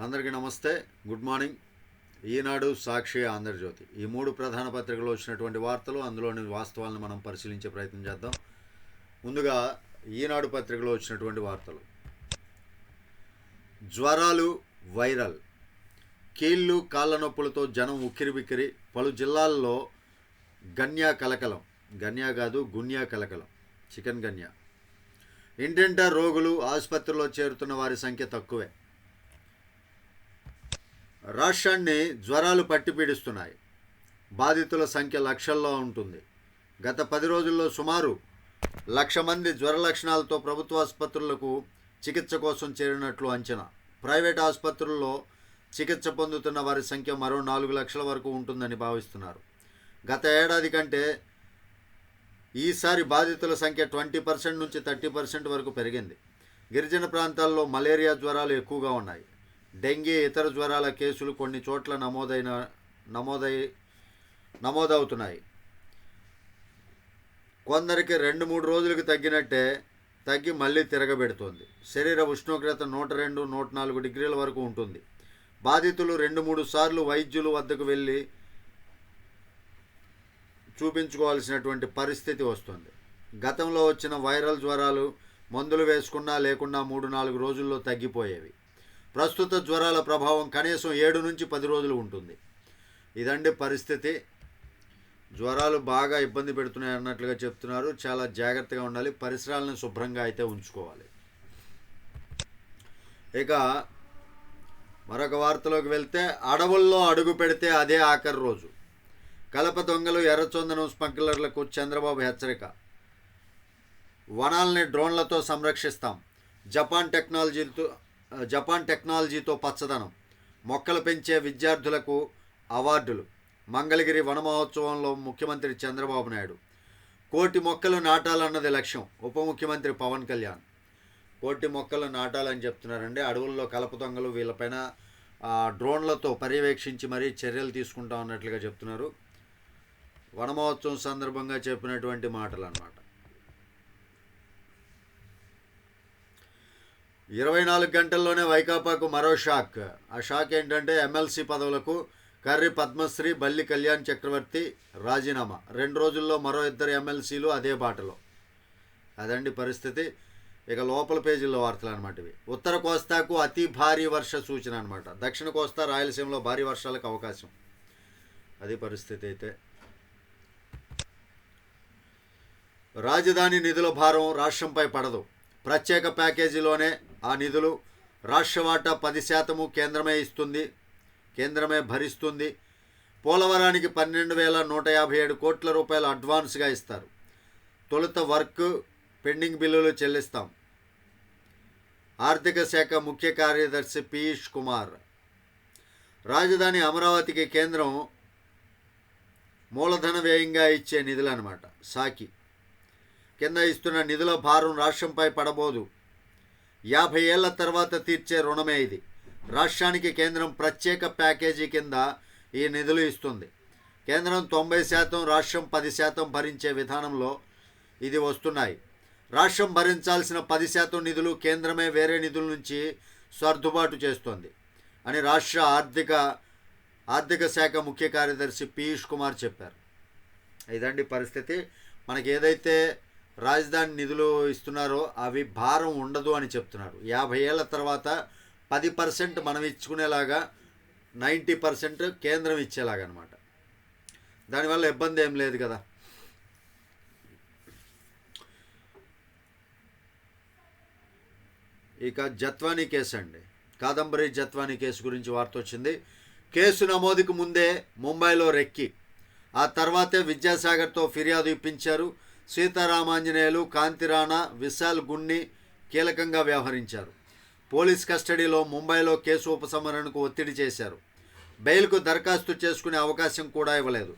అందరికీ నమస్తే. Good morning. ఈనాడు సాక్షి ఆంధ్రజ్యోతి. ఈ మూడు ప్రధాన పత్రికలు వచ్చినటువంటి వార్తలు అందులోని వాస్తవాలను మనం పరిశీలించే ప్రయత్నం చేద్దాం. ముందుగా ఈనాడు పత్రికలో వచ్చినటువంటి వార్తలు. జ్వరాలు వైరల్. కీళ్ళు కాళ్ళ నొప్పులతో జనం ఉక్కిరిబిక్కిరి. పలు జిల్లాల్లో గన్యా కలకలం. గన్యా కాదు గున్యా కలకలం. చికెన్ గన్యా. ఇంటింటా రోగులు ఆసుపత్రిలో చేరుతున్న వారి సంఖ్య తక్కువే. రాష్ట్రాన్ని జ్వరాలు పట్టిపీడిస్తున్నాయి బాధితుల సంఖ్య లక్షల్లో ఉంటుంది. గత పది రోజుల్లో సుమారు లక్ష మంది జ్వర లక్షణాలతో ప్రభుత్వ ఆసుపత్రులకు చికిత్స కోసం చేరినట్లు అంచనా. ప్రైవేట్ ఆసుపత్రుల్లో చికిత్స పొందుతున్న వారి సంఖ్య మరో నాలుగు లక్షల వరకు ఉంటుందని భావిస్తున్నారు. గత ఏడాది కంటే ఈసారి బాధితుల సంఖ్య ట్వంటీ పర్సెంట్ నుంచి థర్టీ పర్సెంట్ వరకు పెరిగింది. గిరిజన ప్రాంతాల్లో మలేరియా జ్వరాలు ఎక్కువగా ఉన్నాయి. డెంగీ ఇతర జ్వరాల కేసులు కొన్ని చోట్ల నమోదైన నమోదై నమోదవుతున్నాయి. కొందరికి రెండు మూడు రోజులకు తగ్గినట్టే తగ్గి మళ్ళీ తిరగబెడుతోంది. శరీర ఉష్ణోగ్రత నూట రెండు నూట నాలుగు డిగ్రీల వరకు ఉంటుంది. బాధితులు రెండు మూడు సార్లు వైద్యుల వద్దకు వెళ్ళి చూపించుకోవాల్సినటువంటి పరిస్థితి వస్తుంది. గతంలో వచ్చిన వైరల్ జ్వరాలు మందులు వేసుకున్నా లేకున్నా మూడు నాలుగు రోజుల్లో తగ్గిపోయేవి. ప్రస్తుత జ్వరాల ప్రభావం కనీసం ఏడు నుంచి పది రోజులు ఉంటుంది. ఇదండి పరిస్థితి. జ్వరాలు బాగా ఇబ్బంది పెడుతున్నాయి అన్నట్లుగా చెప్తున్నారు. చాలా జాగ్రత్తగా ఉండాలి. పరిసరాలను శుభ్రంగా అయితే ఉంచుకోవాలి. ఇక మరొక వార్తలోకి వెళ్తే అడవుల్లో అడుగు పెడితే అదే ఆఖరి రోజు. కలప దొంగలు ఎర్రచందనం స్మగ్లర్లకు చంద్రబాబు హెచ్చరిక. వనాల్ని డ్రోన్లతో సంరక్షిస్తాం. జపాన్ టెక్నాలజీతో జపాన్ టెక్నాలజీతో పచ్చదనం. మొక్కలు పెంచే విద్యార్థులకు అవార్డులు. మంగళగిరి వన మహోత్సవంలో ముఖ్యమంత్రి చంద్రబాబు నాయుడు. కోటి మొక్కలు నాటాలన్నది లక్ష్యం ఉప ముఖ్యమంత్రి పవన్ కళ్యాణ్. కోటి మొక్కలు నాటాలని చెప్తున్నారండి. అడవుల్లో కలప దొంగలు వీళ్ళపైన డ్రోన్లతో పర్యవేక్షించి మరీ చర్యలు తీసుకుంటా ఉన్నట్లుగా చెప్తున్నారు. వన మహోత్సవం సందర్భంగా చెప్పినటువంటి మాటలు అన్నమాట ఇరవై నాలుగు గంటల్లోనే వైకాపాకు మరో షాక్. ఆ షాక్ ఏంటంటే ఎమ్మెల్సీ పదవులకు కర్రి పద్మశ్రీ బల్లి కళ్యాణ్ చక్రవర్తి రాజీనామా. రెండు రోజుల్లో మరో ఇద్దరు ఎమ్మెల్సీలు అదే బాటలో. అదండి పరిస్థితి. ఇక లోపల పేజీల్లో వార్తలు అనమాట ఇవి. ఉత్తర కోస్తాకు అతి భారీ వర్ష సూచన అనమాట దక్షిణ కోస్తా రాయలసీమలో భారీ వర్షాలకు అవకాశం. అది పరిస్థితి అయితే. రాజధాని నిధుల భారం రాష్ట్రంపై పడదు. ప్రత్యేక ప్యాకేజీలోనే ఆ నిధులు రాష్ట్ర వాటా పది శాతము కేంద్రమే ఇస్తుంది కేంద్రమే భరిస్తుంది. పోలవరానికి పన్నెండు వేల నూట యాభై ఏడు కోట్ల రూపాయలు అడ్వాన్స్గా ఇస్తారు. తొలుత వర్క్ పెండింగ్ బిల్లులు చెల్లిస్తాం. ఆర్థిక శాఖ ముఖ్య కార్యదర్శి పీయూష్ కుమార్. రాజధాని అమరావతికి కేంద్రం మూలధన వ్యయంగా ఇచ్చే నిధులు అనమాట సాకి. కింద ఇస్తున్న నిధుల భారం రాష్ట్రంపై పడబోదు. యాభై ఏళ్ళ తర్వాత తీర్చే రుణమే ఇది. రాష్ట్రానికి కేంద్రం ప్రత్యేక ప్యాకేజీ కింద ఈ నిధులు ఇస్తుంది. కేంద్రం తొంభై శాతం రాష్ట్రం పది శాతం భరించే విధానంలో ఇది వస్తున్నాయి. రాష్ట్రం భరించాల్సిన పది శాతం నిధులు కేంద్రమే వేరే నిధుల నుంచి సర్దుబాటు చేస్తోంది అని రాష్ట్ర ఆర్థిక ఆర్థిక శాఖ ముఖ్య కార్యదర్శి పీయూష్ కుమార్ చెప్పారు. ఇదండి పరిస్థితి. మనకి ఏదైతే రాజధాని నిధులు ఇస్తున్నారో అవి భారం ఉండదు అని చెప్తున్నారు. యాభై ఏళ్ళ తర్వాత పది పర్సెంట్ మనం ఇచ్చుకునేలాగా నైంటీ పర్సెంట్ కేంద్రం ఇచ్చేలాగా అనమాట దానివల్ల ఇబ్బంది ఏం లేదు కదా. ఇక జత్వానీ కేసు అండి. కాదంబరి జత్వానీ కేసు గురించి వార్త వచ్చింది. కేసు నమోదుకు ముందే ముంబైలో రెక్కి. ఆ తర్వాతే విద్యాసాగర్తో ఫిర్యాదు ఇప్పించారు. సీతారామాంజనేయులు కాంతిరాణా విశాల్ గున్ని కీలకంగా వ్యవహరించారు. పోలీస్ కస్టడీలో ముంబైలో కేసు ఉపసంహరణకు ఒత్తిడి చేశారు. బెయిల్కు దరఖాస్తు చేసుకునే అవకాశం కూడా ఇవ్వలేదు.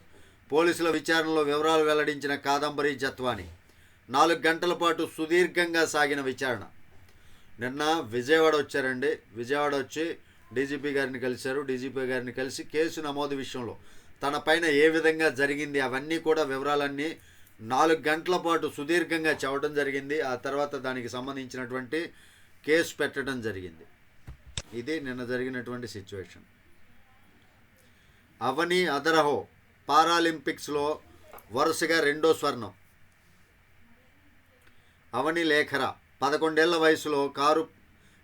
పోలీసుల విచారణలో వివరాలు వెల్లడించిన కాదంబరి జత్వాని. నాలుగు గంటల పాటు సుదీర్ఘంగా సాగిన విచారణ. నిన్న విజయవాడ వచ్చారండి. విజయవాడ వచ్చి డీజీపీ గారిని కలిశారు. డీజీపీ గారిని కలిసి కేసు నమోదు విషయంలో తన పైన ఏ విధంగా జరిగింది అవన్నీ కూడా వివరాలన్నీ నాలుగు గంటల పాటు సుదీర్ఘంగా చెప్పడం జరిగింది. ఆ తర్వాత దానికి సంబంధించినటువంటి కేసు పెట్టడం జరిగింది. ఇది నిన్న జరిగినటువంటి సిచ్యువేషన్. అవని అదరహో పారాలింపిక్స్లో వరుసగా రెండో స్వర్ణం. అవని లేఖర పదకొండేళ్ళ వయసులో కారు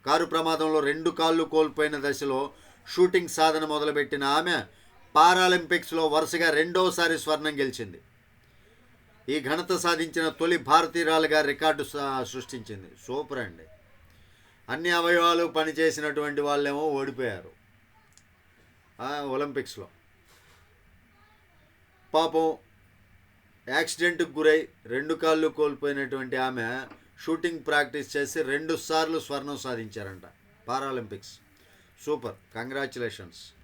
కారు ప్రమాదంలో రెండు కాళ్ళు కోల్పోయిన దశలో షూటింగ్ సాధన మొదలుపెట్టిన ఆమె పారాలింపిక్స్లో వరుసగా రెండోసారి స్వర్ణం గెలిచింది. ఈ ఘనత సాధించిన తొలి భారతీయురాలుగా రికార్డు సృష్టించింది. సూపర్ అండి. అన్ని అవయవాలు పనిచేసినటువంటి వాళ్ళేమో ఓడిపోయారు. ఒలింపిక్స్లో. పాపం యాక్సిడెంట్కి గురై రెండు కాళ్ళు కోల్పోయినటువంటి ఆమె షూటింగ్ ప్రాక్టీస్ చేసి రెండు సార్లు స్వర్ణం సాధించారంట. పారాలింపిక్స్. సూపర్. కంగ్రాచులేషన్స్.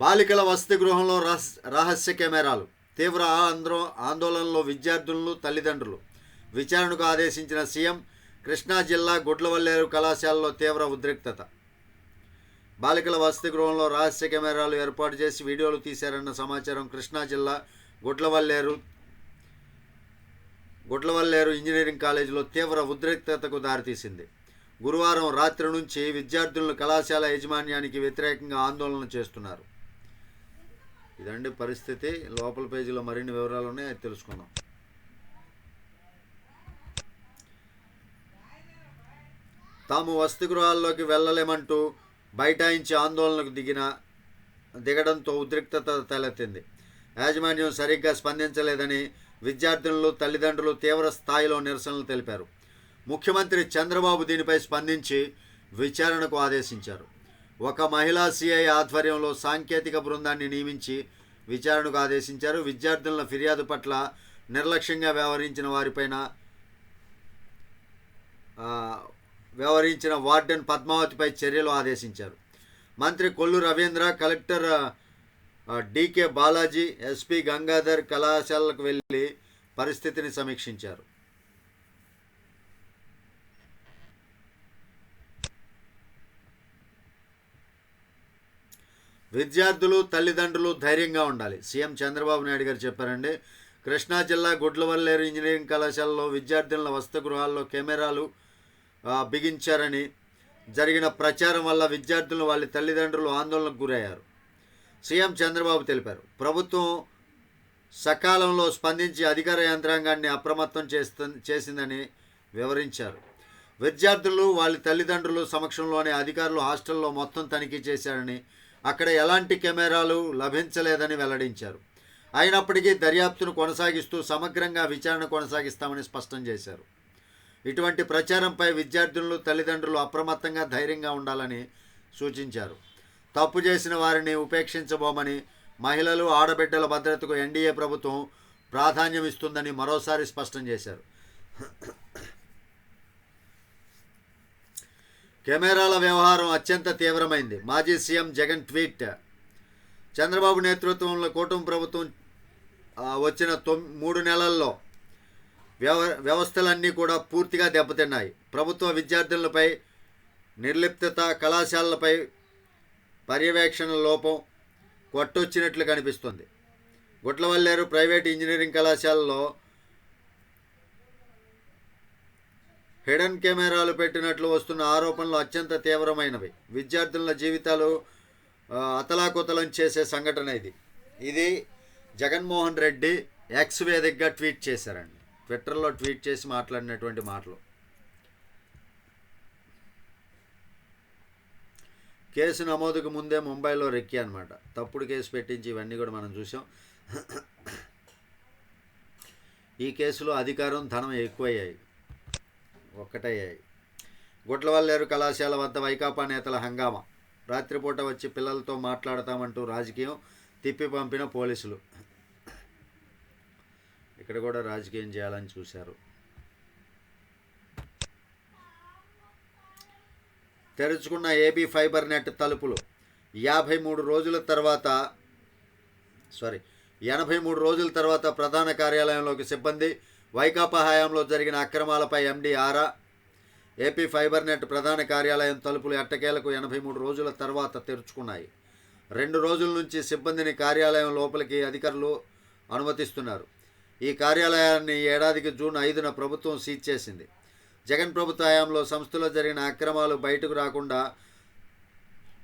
బాలికల వసతి గృహంలో రహస్ రహస్య కెమెరాలు. తీవ్ర ఆంద్రో ఆందోళనలో విద్యార్థులను తల్లిదండ్రులు. విచారణకు ఆదేశించిన సీఎం కృష్ణా జిల్లా గుడ్లవల్లేరు కళాశాలలో తీవ్ర ఉద్రిక్తత. బాలికల వసతి గృహంలో రహస్య కెమెరాలు ఏర్పాటు చేసి వీడియోలు తీశారన్న సమాచారం కృష్ణా జిల్లా గుడ్లవల్లేరు గుడ్లవల్లేరు ఇంజనీరింగ్ కాలేజీలో తీవ్ర ఉద్రిక్తతకు దారితీసింది. గురువారం రాత్రి నుంచి విద్యార్థులను కళాశాల యాజమాన్యానికి వ్యతిరేకంగా ఆందోళన చేస్తున్నారు. ఇదండి పరిస్థితి. లోపల పేజీలో మరిన్ని వివరాలు ఉన్నాయి అది తెలుసుకుందాం. తాము వసతి గృహాల్లోకి వెళ్ళలేమంటూ బైఠాయించి ఆందోళనకు దిగిన దిగడంతో ఉద్రిక్తత తలెత్తింది. యాజమాన్యం సరిగ్గా స్పందించలేదని విద్యార్థులు తల్లిదండ్రులు తీవ్ర స్థాయిలో నిరసనలు తెలిపారు. ముఖ్యమంత్రి చంద్రబాబు దీనిపై స్పందించి విచారణకు ఆదేశించారు. ఒక మహిళా సిఐ ఆధ్వర్యంలో సాంకేతిక బృందాన్ని నియమించి విచారణకు ఆదేశించారు. విద్యార్థుల ఫిర్యాదు పట్ల నిర్లక్ష్యంగా వ్యవహరించిన వారిపైన వ్యవహరించిన వార్డెన్ పద్మావతిపై చర్యలు ఆదేశించారు. మంత్రి Kollu Ravindra collector DK Balaji SP Gangadhar కళాశాలకు వెళ్ళి పరిస్థితిని సమీక్షించారు. విద్యార్థులు తల్లిదండ్రులు ధైర్యంగా ఉండాలి. సీఎం చంద్రబాబు నాయుడు గారు చెప్పారండి. కృష్ణా జిల్లా గుడ్లవల్లేరు ఇంజనీరింగ్ కళాశాలలో విద్యార్థుల వసతి గృహాల్లో కెమెరాలు బిగించారని జరిగిన ప్రచారం వల్ల విద్యార్థులు వాళ్ళ తల్లిదండ్రులు ఆందోళనకు గురయ్యారు. సీఎం చంద్రబాబు తెలిపారు. ప్రభుత్వం సకాలంలో స్పందించి అధికార యంత్రాంగాన్ని అప్రమత్తం చేస్తు చేసిందని వివరించారు. విద్యార్థులు వాళ్ళ తల్లిదండ్రులు సమక్షంలోనే అధికారులు హాస్టల్లో మొత్తం తనిఖీ చేశారని అక్కడ ఎలాంటి కెమెరాలు లభించలేదని వెల్లడించారు. అయినప్పటికీ దర్యాప్తును కొనసాగిస్తూ సమగ్రంగా విచారణ కొనసాగిస్తామని స్పష్టం చేశారు. ఇటువంటి ప్రచారంపై విద్యార్థులు తల్లిదండ్రులు అప్రమత్తంగా ధైర్యంగా ఉండాలని సూచించారు. తప్పు చేసిన వారిని ఉపేక్షించబోమని మహిళలు ఆడబిడ్డల భద్రతకు ఎన్డీఏ ప్రభుత్వం ప్రాధాన్యం ఇస్తుందని మరోసారి స్పష్టం చేశారు. కెమెరాల వ్యవహారం అత్యంత తీవ్రమైంది. మాజీ సీఎం జగన్ ట్వీట్. చంద్రబాబు నేతృత్వంలో కూటమి ప్రభుత్వం వచ్చిన తొమ్ మూడు నెలల్లో వ్యవ వ్యవస్థలన్నీ కూడా పూర్తిగా దెబ్బతిన్నాయి. ప్రభుత్వ విద్యార్థులపై నిర్లిప్తత కళాశాలలపై పర్యవేక్షణ లోపం కొట్టొచ్చినట్లు కనిపిస్తుంది. గుట్లవల్లేరు ప్రైవేట్ ఇంజనీరింగ్ కళాశాలలో హిడెన్ కెమెరాలు పెట్టినట్లు వస్తున్న ఆరోపణలు అత్యంత తీవ్రమైనవి. విద్యార్థుల జీవితాలు అతలాకుతలం చేసే సంఘటన ఇది. ఇది జగన్మోహన్ రెడ్డి ఎక్స్ వేదికగా ట్వీట్ చేశారండి. ట్విట్టర్లో ట్వీట్ చేసి మాట్లాడినటువంటి మాటలు. కేసు నమోదుకు ముందే ముంబైలో రెక్కి అనమాట తప్పుడు కేసు పెట్టించి ఇవన్నీ కూడా మనం చూసాం. ఈ కేసులో అధికారం ధనం ఎక్కువయ్యాయి. ఒక్కటయ్యాయి. గుట్లవల్లేరు కళాశాల వద్ద వైకాపా నేతల హంగామా. రాత్రిపూట వచ్చి పిల్లలతో మాట్లాడతామంటూ రాజకీయం తిప్పి పంపిన పోలీసులు. ఇక్కడ కూడా రాజకీయం చేయాలని చూశారు. తెరుచుకున్న ఏబీ ఫైబర్ నెట్ తలుపులు యాభై మూడు రోజుల తర్వాత సారీ ఎనభై మూడు రోజుల తర్వాత ప్రధాన కార్యాలయంలోకి సిబ్బంది వైకాపా హయాంలో జరిగిన అక్రమాలపై ఎండీ ఆరా. ఏపీ ఫైబర్ నెట్ ప్రధాన కార్యాలయం తలుపులు ఎట్టకేలకు ఎనభై మూడు రోజుల తర్వాత తెరుచుకున్నాయి. రెండు రోజుల నుంచి సిబ్బందిని కార్యాలయం లోపలికి అధికారులు అనుమతిస్తున్నారు. ఈ కార్యాలయాన్ని ఏడాదికి జూన్ ఐదున ప్రభుత్వం సీజ్ చేసింది. జగన్ ప్రభుత్వ హయాంలో సంస్థలో జరిగిన అక్రమాలు బయటకు రాకుండా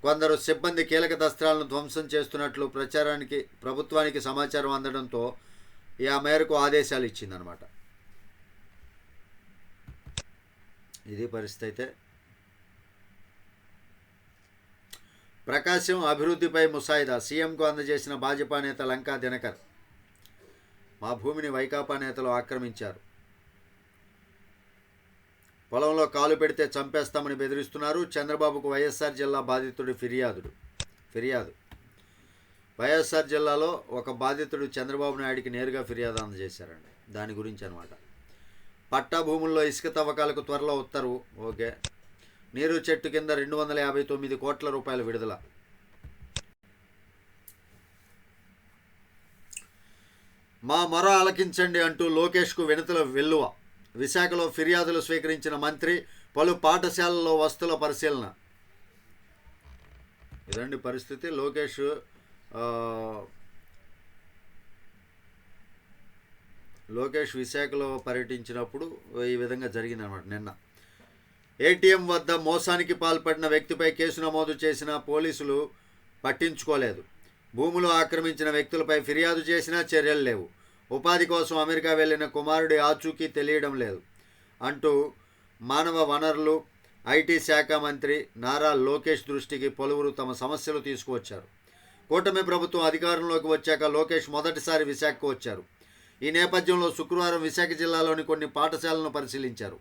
కొందరు సిబ్బంది కీలక దస్త్రాలను ధ్వంసం చేస్తున్నట్లు ప్రచారానికి ప్రభుత్వానికి సమాచారం అందడంతో ఈ ఆ మేరకు ఆదేశాలు ఇచ్చిందనమాట ఇది పరిస్థితి అయితే. ప్రకాశం అభివృద్ధిపై ముసాయిదా. సీఎంకు అందజేసిన భాజపా నేత లంకా దినకర్. మా భూమిని వైకాపా నేతలు ఆక్రమించారు. పొలంలో కాలు పెడితే చంపేస్తామని బెదిరిస్తున్నారు. చంద్రబాబుకు వైఎస్ఆర్ జిల్లా బాధితుడి ఫిర్యాదుడు ఫిర్యాదు. వైఎస్ఆర్ జిల్లాలో ఒక బాధితుడు చంద్రబాబు నాయుడికి నేరుగా ఫిర్యాదు అందజేశారండి. దాని గురించి అనమాట పట్టా భూముల్లో ఇసుక తవ్వకాలకు త్వరలో ఉత్తర్వు. ఓకే. నీరు చెట్టు కింద రెండు వందల యాభై తొమ్మిది కోట్ల రూపాయల విడుదల. మా మొర ఆలకించండి అంటూ లోకేష్కు వినతుల వెల్లువ. విశాఖలో ఫిర్యాదులు స్వీకరించిన మంత్రి పలు పాఠశాలల్లో వస్తుల పరిశీలన. ఇదండి పరిస్థితి. లోకేష్ ఆ, లోకేష్ విశాఖలో పర్యటించినప్పుడు ఈ విధంగా జరిగిందనమాట నిన్న. ఏటీఎం వద్ద మోసానికి పాల్పడిన వ్యక్తిపై కేసు నమోదు చేసిన పోలీసులు పట్టించుకోలేదు. భూములు ఆక్రమించిన వ్యక్తులపై ఫిర్యాదు చేసినా చర్యలు లేవు. ఉపాధి కోసం అమెరికా వెళ్ళిన కుమారుడి ఆచూకీ తెలియడం లేదు అంటూ మానవ వనరులు ఐటీ శాఖ మంత్రి నారా లోకేష్ దృష్టికి పలువురు తమ సమస్యలు తీసుకువచ్చారు. కూటమి ప్రభుత్వం అధికారంలోకి వచ్చాక లోకేష్ మొదటిసారి విశాఖకు వచ్చారు. ఈ నేపథ్యంలో శుక్రవారం విశాఖ జిల్లాలోని కొన్ని పాఠశాలను పరిశీలించారు.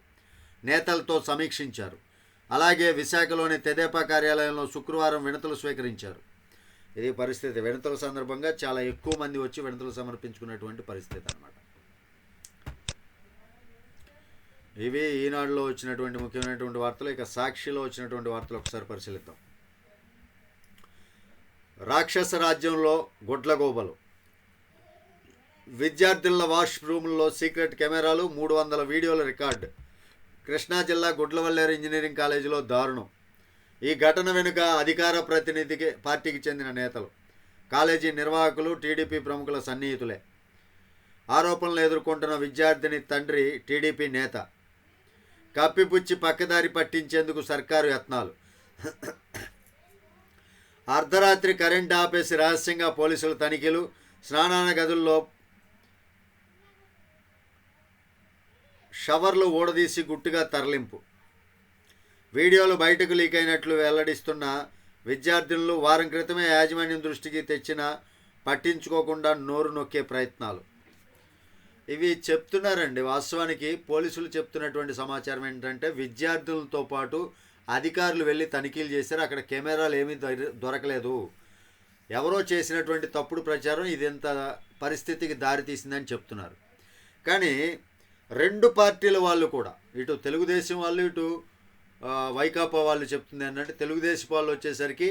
నేతలతో సమీక్షించారు. అలాగే విశాఖలోని తెదేపా కార్యాలయంలో శుక్రవారం వినతులు స్వీకరించారు. ఇది పరిస్థితి. వినతుల సందర్భంగా చాలా ఎక్కువ మంది వచ్చి వినతులు సమర్పించుకున్నటువంటి పరిస్థితి అనమాట ఇవి ఈనాడులో వచ్చినటువంటి ముఖ్యమైనటువంటి వార్తలు. ఇక సాక్షిలో వచ్చినటువంటి వార్తలు ఒకసారి పరిశీలిద్దాం. రాక్షస రాజ్యంలో గుడ్లగోబలు. విద్యార్థుల వాష్ రూమ్లో సీక్రెట్ కెమెరాలు మూడు వందల వీడియోల రికార్డు. కృష్ణా జిల్లా గుడ్లవల్లేరు ఇంజనీరింగ్ కాలేజీలో దారుణం. ఈ ఘటన వెనుక అధికార ప్రతినిధికి పార్టీకి చెందిన నేతలు కాలేజీ నిర్వాహకులు టీడీపీ ప్రముఖుల సన్నిహితులే. ఆరోపణలు ఎదుర్కొంటున్న విద్యార్థిని తండ్రి టీడీపీ నేత. కప్పిపుచ్చి పక్కదారి పట్టించేందుకు సర్కారు యత్నాలు. అర్ధరాత్రి కరెంట్ ఆపేసి రహస్యంగా పోలీసులు తనిఖీలు స్నానాన గదుల్లో షవర్లు ఊడదీసి గుట్టుగా తరలింపు. వీడియోలు బయటకు లీక్ అయినట్లు వెల్లడిస్తున్న విద్యార్థులు వారం క్రితమే యాజమాన్యం దృష్టికి తెచ్చిన పట్టించుకోకుండా నోరు నొక్కే ప్రయత్నాలు. ఇవి చెప్తున్నారండి. వాస్తవానికి పోలీసులు చెప్తున్నటువంటి సమాచారం ఏంటంటే విద్యార్థులతో పాటు అధికారులు వెళ్ళి తనిఖీలు చేశారు. అక్కడ కెమెరాలు ఏమీ దొరకలేదు. ఎవరో చేసినటువంటి తప్పుడు ప్రచారం ఇదింత పరిస్థితికి దారితీసిందని చెప్తున్నారు. కానీ రెండు పార్టీల వాళ్ళు కూడా ఇటు తెలుగుదేశం వాళ్ళు ఇటు వైకాపా వాళ్ళు చెప్తుంది ఏంటంటే తెలుగుదేశం వాళ్ళు వచ్చేసరికి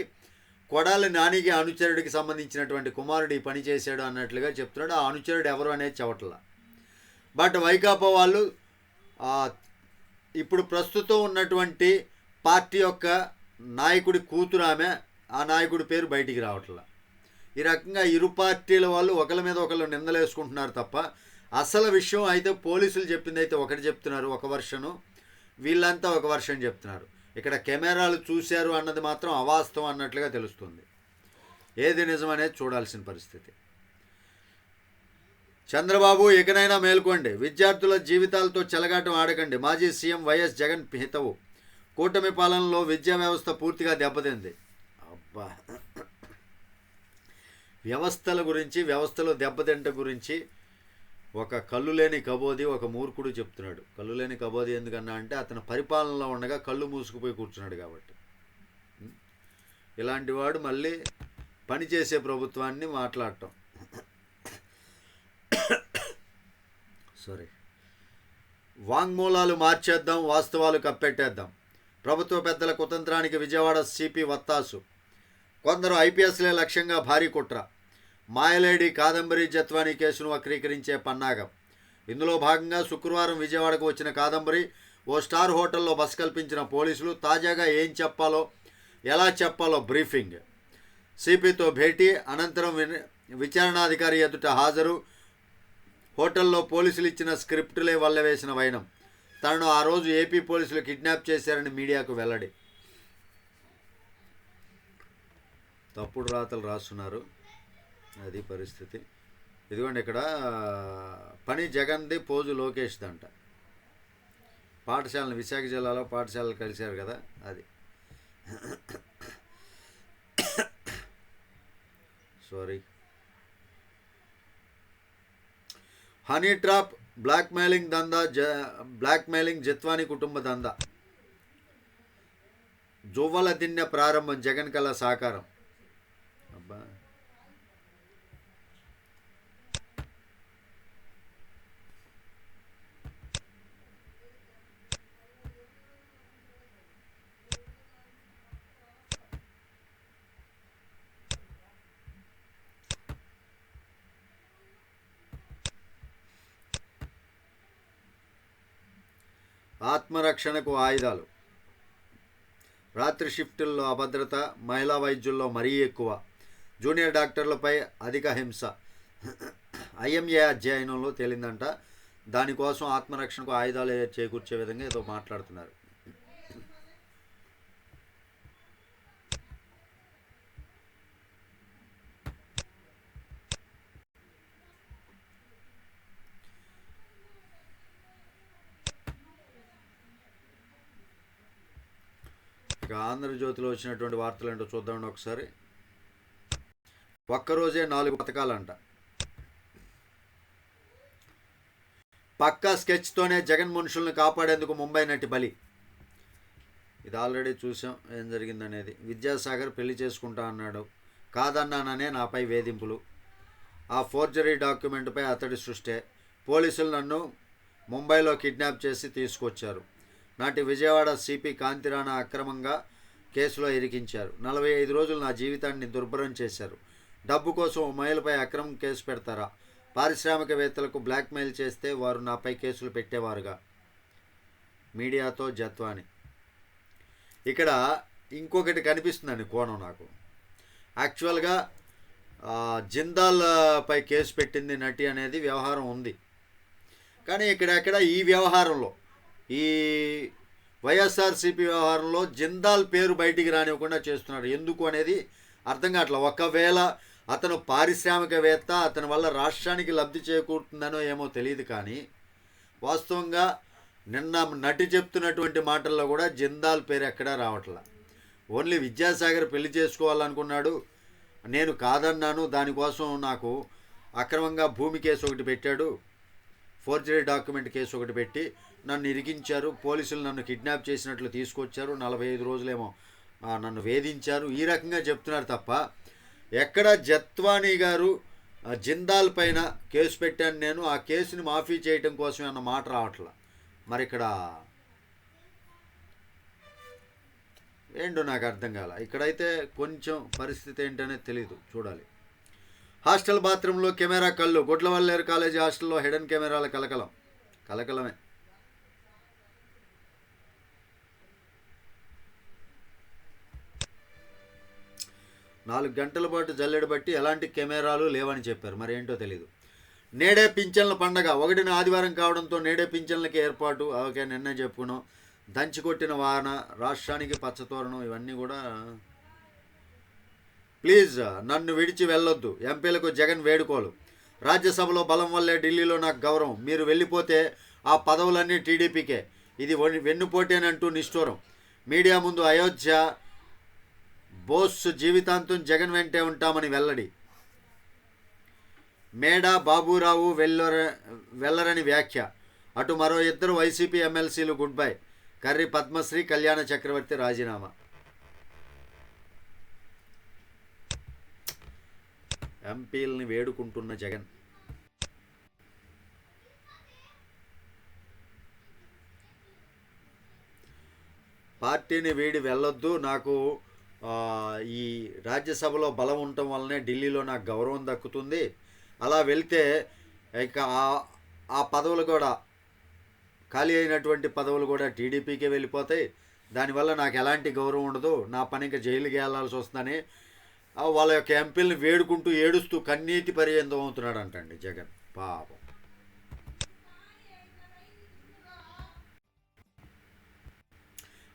కొడాలి నానికి అనుచరుడికి సంబంధించినటువంటి కుమారుడు ఈ పని చేశాడు అన్నట్లుగా చెప్తున్నాడు. ఆ అనుచరుడు ఎవరు అనేది చెవట్ల బట్ వైకాపా వాళ్ళు ఇప్పుడు ప్రస్తుతం ఉన్నటువంటి పార్టీ యొక్క నాయకుడి కూతురు ఆమె ఆ నాయకుడి పేరు బయటికి రావట్లా. ఈ రకంగా ఇరు పార్టీల వాళ్ళు ఒకరి మీద ఒకళ్ళు నిందలేసుకుంటున్నారు తప్ప అసలు విషయం అయితే పోలీసులు చెప్పింది అయితే ఒకటి చెప్తున్నారు ఒక వర్షను. వీళ్ళంతా ఒక వర్షం చెప్తున్నారు. ఇక్కడ కెమెరాలు చూశారు అన్నది మాత్రం అవాస్తవం అన్నట్లుగా తెలుస్తుంది. ఏది నిజమనేది చూడాల్సిన పరిస్థితి. చంద్రబాబు ఇకనైనా మేల్కోండి. విద్యార్థుల జీవితాలతో చెలగాటం ఆడకండి. మాజీ సీఎం వైఎస్ జగన్ హితవు. కూటమి పాలనలో విద్యా వ్యవస్థ పూర్తిగా దెబ్బతింది. అబ్బా. వ్యవస్థల గురించి వ్యవస్థలో దెబ్బతింట గురించి ఒక కళ్ళు లేని కబోది ఒక మూర్ఖుడు చెప్తున్నాడు. కళ్ళు లేని కబోది ఎందుకన్నా అంటే అతను పరిపాలనలో ఉండగా కళ్ళు మూసుకుపోయి కూర్చున్నాడు కాబట్టి. ఇలాంటి వాడు మళ్ళీ పనిచేసే ప్రభుత్వాన్ని మాట్లాడటం. సారీ వాంగ్మూలాలు మార్చేద్దాం వాస్తవాలు కప్పెట్టేద్దాం. ప్రభుత్వ పెద్దల కుతంత్రానికి విజయవాడ సిపి వత్తాసు. కొందరు ఐపీఎస్లే లక్ష్యంగా భారీ కుట్ర. మాయలేడి కాదంబరి జత్వానీ కేసును వక్రీకరించే పన్నాగం. ఇందులో భాగంగా శుక్రవారం విజయవాడకు వచ్చిన కాదంబరి ఓ స్టార్ హోటల్లో బస కల్పించిన పోలీసులు తాజాగా ఏం చెప్పాలో ఎలా చెప్పాలో బ్రీఫింగ్. సిపితో భేటీ అనంతరం విచారణాధికారి ఎదుట హాజరు. హోటల్లో పోలీసులు ఇచ్చిన స్క్రిప్టులే వల్ల వేసిన వైనం. తనను ఆ రోజు ఏపీ పోలీసులు కిడ్నాప్ చేశారని మీడియాకు వెల్లడి. తప్పుడు రాతలు రాస్తున్నారు. అది పరిస్థితి. ఇదిగోండి ఇక్కడ పని జగన్ది పోజు లోకేష్ అంట పాఠశాలను విశాఖ జిల్లాలో పాఠశాలలు కలిశారు కదా అది. సారీ హనీ ట్రాప్ బ్లాక్మెయిలింగ్ దందా జ బ్లాక్మెయిలింగ్ జత్వాని కుటుంబ దందా. జువ్వల దిన్నె ప్రారంభం జగన్ కళ సాకారం అబ్బా ఆత్మరక్షణకు ఆయుధాలు. రాత్రి షిఫ్టుల్లో అభద్రత మహిళా వైద్యుల్లో మరీ ఎక్కువ. జూనియర్ డాక్టర్లపై అధిక హింస. ఐఎంఏ అధ్యయనంలో తేలిందంట. దానికోసం ఆత్మరక్షణకు ఆయుధాలు చేకూర్చే విధంగా ఏదో మాట్లాడుతున్నారు. ఇక ఆంధ్రజ్యోతిలో వచ్చినటువంటి వార్తలు ఏంటో చూద్దామండి ఒకసారి. ఒక్కరోజే నాలుగు పథకాలంట. పక్కా స్కెచ్తోనే జగన్ మనుషుల్ని కాపాడేందుకు ముంబై నటి బలి. ఇది ఆల్రెడీ చూసాం ఏం జరిగిందనేది. విద్యాసాగర్ పెళ్ళి చేసుకుంటా అన్నాడు. కాదన్నాననే నాపై వేధింపులు. ఆ ఫోర్జరీ డాక్యుమెంట్పై అతడి సృష్టే. పోలీసులు నన్ను ముంబైలో కిడ్నాప్ చేసి తీసుకొచ్చారు. నాటి విజయవాడ సిపి కాంతిరాణా అక్రమంగా కేసులో ఇరికించారు. నలభై ఐదు రోజులు నా జీవితాన్ని దుర్భరం చేశారు. డబ్బు కోసం మహిళపై అక్రమం కేసు పెడతారా? పారిశ్రామికవేత్తలకు బ్లాక్మెయిల్ చేస్తే వారు నాపై కేసులు పెట్టేవారుగా. మీడియాతో జత్వాని. ఇక్కడ ఇంకొకటి కనిపిస్తుందండి కోణం నాకు. యాక్చువల్గా ఆ, జిందాల్ పై కేసు పెట్టింది నటి అనేది వ్యవహారం ఉంది. కానీ ఇక్కడెక్కడ ఈ వ్యవహారంలో ఈ వైఎస్ఆర్సీపీ వ్యవహారంలో జిందాల్ పేరు బయటికి రానివ్వకుండా చేస్తున్నాడు. ఎందుకు అనేది అర్థం కావట్లే. ఒకవేళ అతను పారిశ్రామికవేత్త అతని వల్ల రాష్ట్రానికి లబ్ధి చేకూరుతుందనో ఏమో తెలియదు కానీ వాస్తవంగా నిన్న నటి చెప్తున్నటువంటి మాటల్లో కూడా జిందాల్ పేరు ఎక్కడా రావట్లా. ఓన్లీ విద్యాసాగర్ పెళ్ళి చేసుకోవాలనుకున్నాడు. నేను కాదన్నాను. దానికోసం నాకు అక్రమంగా భూమి కేసు ఒకటి పెట్టాడు. ఫోర్జరీ డాక్యుమెంట్ కేసు ఒకటి పెట్టి నన్ను ఇరికించారు పోలీసులు నన్ను కిడ్నాప్ చేసినట్లు తీసుకొచ్చారు నలభై ఐదు రోజులేమో నన్ను వేధించారు ఈ రకంగా చెప్తున్నారు తప్ప ఎక్కడ జత్వానీ గారు జిందాల్ పైన కేసు పెట్టాను నేను ఆ కేసుని మాఫీ చేయటం కోసమే అన్న మాట రావట్లా? మరి ఇక్కడ ఏంటో నాకు అర్థం కాల. ఇక్కడైతే కొంచెం పరిస్థితి ఏంటనేది తెలియదు చూడాలి. హాస్టల్ బాత్రూంలో కెమెరా కళ్ళు గుడ్లవల్లేరు కాలేజీ హాస్టల్లో హిడెన్ కెమెరాల కలకలం. కలకలమే. నాలుగు గంటల పాటు జల్లెడ బట్టి ఎలాంటి కెమెరాలు లేవని చెప్పారు. మరి ఏంటో తెలియదు నేడే పింఛన్ల పండగ. ఒకటిన ఆదివారం కావడంతో నేడే పింఛన్లకి ఏర్పాటు. ఓకే నిన్నే చెప్పుకున్నాం. దంచి కొట్టిన వాన రాష్ట్రానికి పచ్చతోరణం ఇవన్నీ కూడా ప్లీజ్ నన్ను విడిచి వెళ్ళొద్దు. ఎంపీలకు జగన్ వేడుకోలు. రాజ్యసభలో బలం వల్లే ఢిల్లీలో నాకు గౌరవం. మీరు వెళ్ళిపోతే ఆ పదవులన్నీ టీడీపీకే. ఇది వెన్నుపోటేనంటూ నిష్ఠూరం. మీడియా ముందు అయోధ్య బోస్ జీవితాంతం జగన్ వెంటే ఉంటామని వెల్లడి. మేడ బాబురావు వెల్లర వెల్లరని వ్యాఖ్య. అటు మరో ఇద్దరు వైసీపీ ఎమ్మెల్సీలు గుడ్ బై. కర్రి పద్మశ్రీ కళ్యాణ చక్రవర్తి రాజీనామా. ఎంపీలని వేడుకుంటున్న జగన్. పార్టీని వీడి వెళ్ళొద్దు నాకు ఈ రాజ్యసభలో బలం ఉండటం వల్లనే ఢిల్లీలో నాకు గౌరవం దక్కుతుంది. అలా వెళ్తే ఇక ఆ- ఆ పదవులు కూడా ఖాళీ అయినటువంటి పదవులు కూడా టీడీపీకే వెళ్ళిపోతాయి. దానివల్ల నాకు ఎలాంటి గౌరవం ఉండదు. నా పని ఇంకా జైలుకి వెళ్ళాల్సి వస్తుందని వాళ్ళ యొక్క ఎంపీలను వేడుకుంటూ ఏడుస్తూ కన్నీటి పర్యంతం అవుతున్నాడు అంటండి జగన్. పాపం.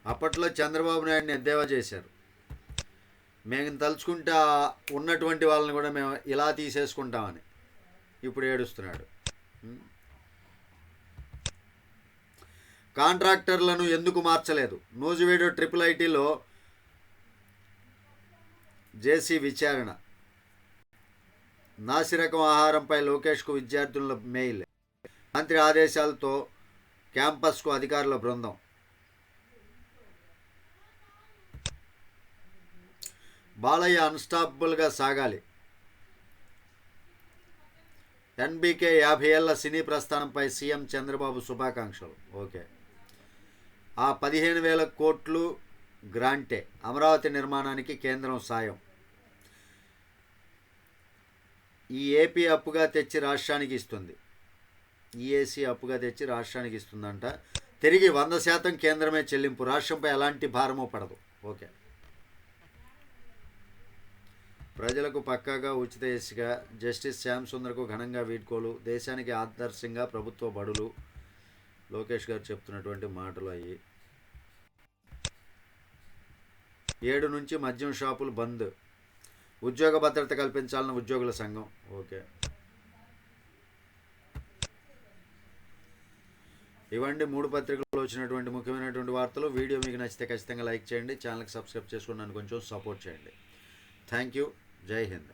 అప్పట్లో చంద్రబాబు నాయుడిని ఎద్దేవా చేశారు. మేము తలుచుకుంటే ఉన్నటువంటి వాళ్ళని కూడా మేము ఇలా తీసేసుకుంటామని ఇప్పుడు ఏడుస్తున్నాడు. కాంట్రాక్టర్లను ఎందుకు మార్చలేదు? నూజివీడు ట్రిపుల్ ఐటీలో జేసీ విచారణ. నాసిరకం ఆహారంపై లోకేష్కు విద్యార్థుల మెయిల్. మంత్రి ఆదేశాలతో క్యాంపస్కు అధికారుల బృందం. బాలయ్య అన్స్టాపబుల్గా సాగాలి. ఎన్బీకే యాభై ఏళ్ళ సినీ ప్రస్థానంపై సీఎం చంద్రబాబు శుభాకాంక్షలు. ఓకే. ఆ పదిహేను వేల కోట్లు గ్రాంటే అమరావతి నిర్మాణానికి కేంద్రం సాయం. ఈ ఏపీ అప్పుగా తెచ్చి రాష్ట్రానికి ఇస్తుంది. ఈఏసీ అప్పుగా తెచ్చి రాష్ట్రానికి ఇస్తుందంట. తిరిగి వంద శాతం కేంద్రమే చెల్లింపు రాష్ట్రంపై ఎలాంటి భారమూ పడదు. ఓకే. ప్రజలకు పక్కాగా ఉచిత ఇసుక జస్టిస్ శ్యామ్ సుందర్కు ఘనంగా వీడ్కోలు దేశానికి ఆదర్శంగా ప్రభుత్వ బడులు లోకేష్ గారు చెప్తున్నటువంటి మాటలు అయ్యి. ఏడు నుంచి మద్యం షాపులు బంద్. ఉద్యోగ భద్రత కల్పించాలని ఉద్యోగుల సంఘం. ఓకే. ఇవ్వండి మూడు పత్రికల్లో వచ్చినటువంటి ముఖ్యమైనటువంటి వార్తలు. వీడియో మీకు నచ్చితే ఖచ్చితంగా లైక్ చేయండి ఛానల్కి సబ్స్క్రైబ్ చేసుకుని నన్ను కొంచెం సపోర్ట్ చేయండి. Thank you. జై హింద్